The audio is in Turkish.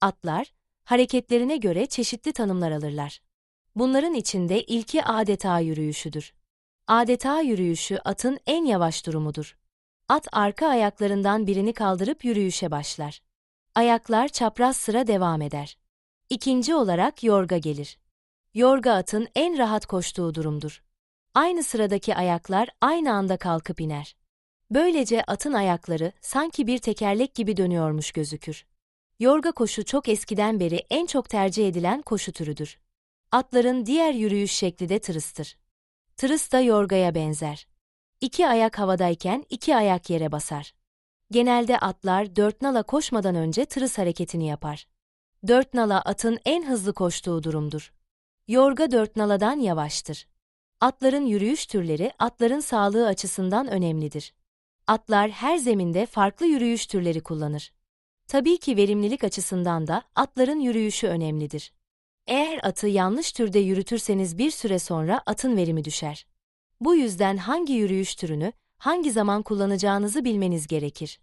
Atlar, hareketlerine göre çeşitli tanımlar alırlar. Bunların içinde ilki adeta yürüyüşüdür. Adeta yürüyüşü atın en yavaş durumudur. At arka ayaklarından birini kaldırıp yürüyüşe başlar. Ayaklar çapraz sıra devam eder. İkinci olarak yorga gelir. Yorga atın en rahat koştuğu durumdur. Aynı sıradaki ayaklar aynı anda kalkıp iner. Böylece atın ayakları sanki bir tekerlek gibi dönüyormuş gözükür. Yorga koşu çok eskiden beri en çok tercih edilen koşu türüdür. Atların diğer yürüyüş şekli de tırıstır. Tırıs da yorgaya benzer. İki ayak havadayken iki ayak yere basar. Genelde atlar dört nala koşmadan önce tırıs hareketini yapar. Dört nala atın en hızlı koştuğu durumdur. Yorga dört naladan yavaştır. Atların yürüyüş türleri atların sağlığı açısından önemlidir. Atlar her zeminde farklı yürüyüş türleri kullanır. Tabii ki verimlilik açısından da atların yürüyüşü önemlidir. Eğer atı yanlış türde yürütürseniz bir süre sonra atın verimi düşer. Bu yüzden hangi yürüyüş türünü, hangi zaman kullanacağınızı bilmeniz gerekir.